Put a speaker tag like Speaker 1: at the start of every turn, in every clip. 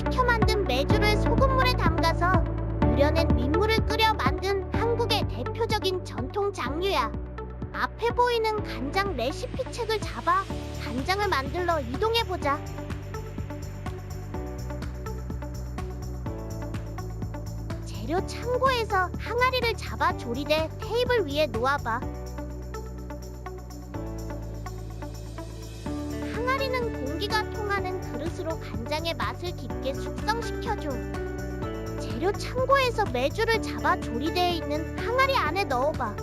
Speaker 1: 식혀 만든 메주를 소금물에 담가서 우려낸 민물을 끓여 만든 한국의 대표적인 전통 장류야. 앞에 보이는 간장 레시피 책을 잡아 간장을 만들러 이동해보자. 재료 창고에서 항아리를 잡아 조리돼 테이블 위에 놓아봐. 공기가 통하는 그릇으로 간장의 맛을 깊게 숙성시켜줘. 재료 창고에서 메주를 잡아 조리대에 있는 항아리 안에 넣어봐.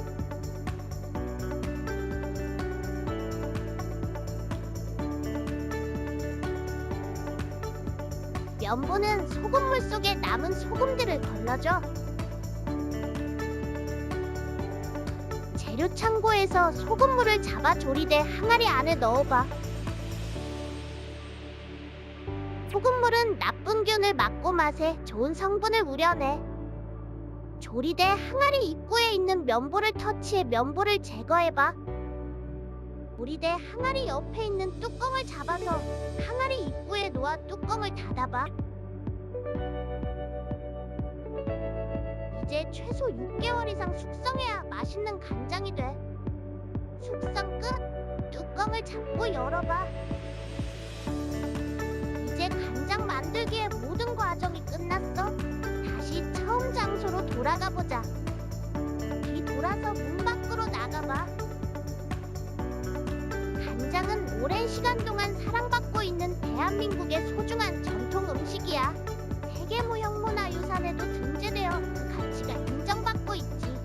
Speaker 1: 면보는 소금물 속에 남은 소금들을 걸러줘. 재료 창고에서 소금물을 잡아 조리대 항아리 안에 넣어봐. 소금물은 나쁜 균을 막고 맛에 좋은 성분을 우려내. 조리대 항아리 입구에 있는 면보를 터치해 면보를 제거해봐. 조리대 항아리 옆에 있는 뚜껑을 잡아서 항아리 입구에 놓아 뚜껑을 닫아봐. 이제 최소 6개월 이상 숙성해야 맛있는 간장이 돼. 숙성 끝. 뚜껑을 잡고 열어봐. 만들기의 모든 과정이 끝났어. 다시 처음 장소로 돌아가 보자. 뒤돌아서 문 밖으로 나가봐. 간장은 오랜 시간 동안 사랑받고 있는 대한민국의 소중한 전통 음식이야. 세계무형문화유산에도 등재되어 그 가치가 인정받고 있지.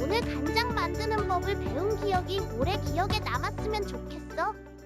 Speaker 1: 오늘 간장 만드는 법을 배운 기억이 오래 기억에 남았으면 좋겠어.